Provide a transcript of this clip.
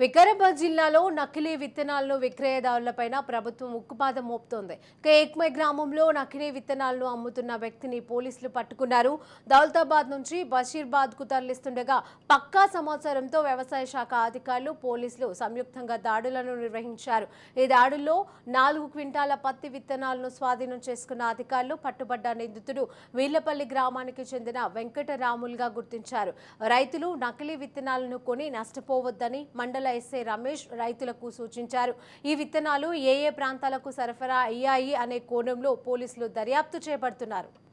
వికారాబాద్ జిల్లాలో నకిలీ విత్తనాలను విక్రయదారులపైన ప్రభుత్వం ఉక్కుపాదం మోపుతోంది. ఇక ఏక్మై గ్రామంలో నకిలీ విత్తనాలను అమ్ముతున్న వ్యక్తిని పోలీసులు పట్టుకున్నారు. దౌలతాబాద్ నుంచి బషీర్బాద్కు తరలిస్తుండగా పక్కా సమాచారంతో వ్యవసాయ శాఖ అధికారులు పోలీసులు సంయుక్తంగా దాడులను నిర్వహించారు. ఈ దాడుల్లో నాలుగు క్వింటాల పత్తి విత్తనాలను స్వాధీనం చేసుకున్న అధికారులు పట్టుబడ్డ నిందితుడు వీళ్ళపల్లి గ్రామానికి చెందిన వెంకటరాములుగా గుర్తించారు. రైతులు నకిలీ విత్తనాలను కొని నష్టపోవద్దని మండల ఎస్ఐ రమేష్ రైతులకు సూచించారు. ఈ విత్తనాలు ఏ ఏ ప్రాంతాలకు సరఫరా అయ్యాయి అనే కోణంలో పోలీసులు దర్యాప్తు చేపడుతున్నారు.